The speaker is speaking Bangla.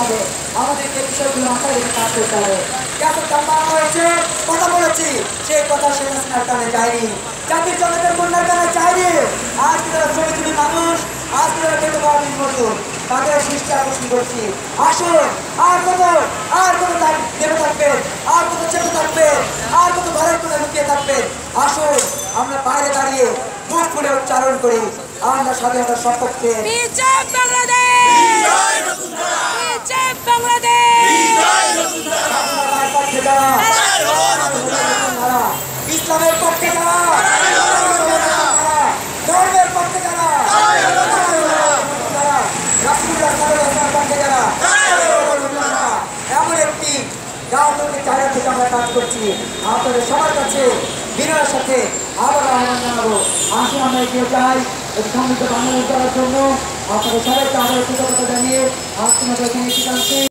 হবে। বিষয়গুলো মাথায় রেখে কাজ করতে হবে। হয়েছে কথা বলেছি কথা কানে যায়নি। জাতির জনতার কন্যার কানে যায়নি। আজ তারা শ্রমিকজীবী মানুষ আজ তারা খেতে পারবেন মজুর, তাদের সৃষ্টি আকর্ষণ করছি। আসুন, আর কত আর কত দেবে থাকবেন আর কত চেপে থাকবেন আর কত ঘরের কোণে লুকিয়ে থাকবেন আসুন, আমরা বাইরে দাঁড়িয়ে বুক ফুলে উচ্চারণ করি। আমরা স্বাধীনতার সপক্ষে ইসলামের পক্ষে ধর্মের পক্ষে এমন একটি রাজনৈতিক জায়গা থেকে আমরা কাজ করছি আপনাদের সবার কাছে বিনয়ের সাথে আবার আহ্বান জানাব আসুন আমরা এগিয়ে এই সমৃদ্ধ বাংলাদেশ করার জন্য আপনাদের সবাইকে আবার কৃতজ্ঞতা জানিয়ে আজকে আমাদের এখানে